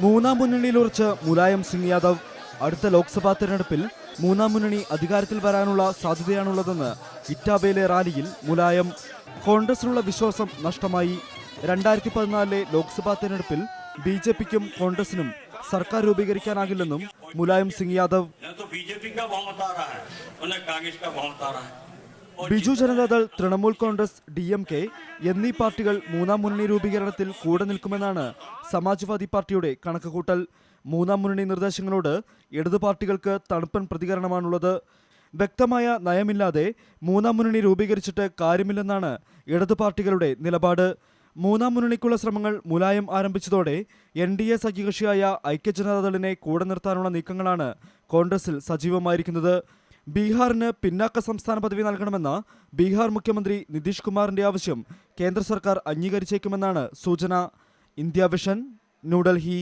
മൂന്നാം മുന്നണിയിൽ ഉറച്ച് മുലായം സിംഗ് യാദവ് അടുത്ത ലോക്സഭാ തെരഞ്ഞെടുപ്പിൽ മൂന്നാം മുന്നണി അധികാരത്തിൽ വരാനുള്ള സാധ്യതയാണുള്ളതെന്ന് ഇറ്റാബയിലെ റാലിയിൽ മുലായം കോൺഗ്രസിനുള്ള വിശ്വാസം നഷ്ടമായി. രണ്ടായിരത്തി പതിനാലിലെ ലോക്സഭാ തെരഞ്ഞെടുപ്പിൽ ബി ജെ പിക്കും കോൺഗ്രസിനും സർക്കാർ രൂപീകരിക്കാനാകില്ലെന്നും Mulayam Singh Yadav Biju Janata Dal Trinamool Congress D M K എന്നീ പാർട്ടികൾ മൂന്നാം മുന്നണി രൂപീകരണത്തിൽ കൂടെ നിൽക്കുമെന്നാണ് സമാജ്വാദി പാർട്ടിയുടെ കണക്കുകൂട്ടൽ. മൂന്നാം മുന്നണി നിർദ്ദേശങ്ങളോട് ഇടതു പാർട്ടികൾക്ക് തണുപ്പൻ പ്രതികരണമാണുള്ളത്. വ്യക്തമായ നയമില്ലാതെ മൂന്നാം മുന്നണി രൂപീകരിച്ചിട്ട് കാര്യമില്ലെന്നാണ് ഇടതു പാർട്ടികളുടെ നിലപാട്. മൂന്നാം മുന്നണിക്കുള്ള ശ്രമങ്ങൾ മുലായം ആരംഭിച്ചതോടെ എൻ ഡി എ സഖ്യകക്ഷിയായ ഐക്യജനതാദളിനെ കൂടെ നിർത്താനുള്ള നീക്കങ്ങളാണ് കോൺഗ്രസിൽ സജീവമായിരിക്കുന്നത്. ബീഹാറിന് പിന്നാക്ക സംസ്ഥാന പദവി നൽകണമെന്ന ബീഹാർ മുഖ്യമന്ത്രി നിതീഷ് കുമാറിന്റെ ആവശ്യം കേന്ദ്ര സർക്കാർ അംഗീകരിച്ചേക്കുമെന്നാണ് സൂചന. India vision New Delhi.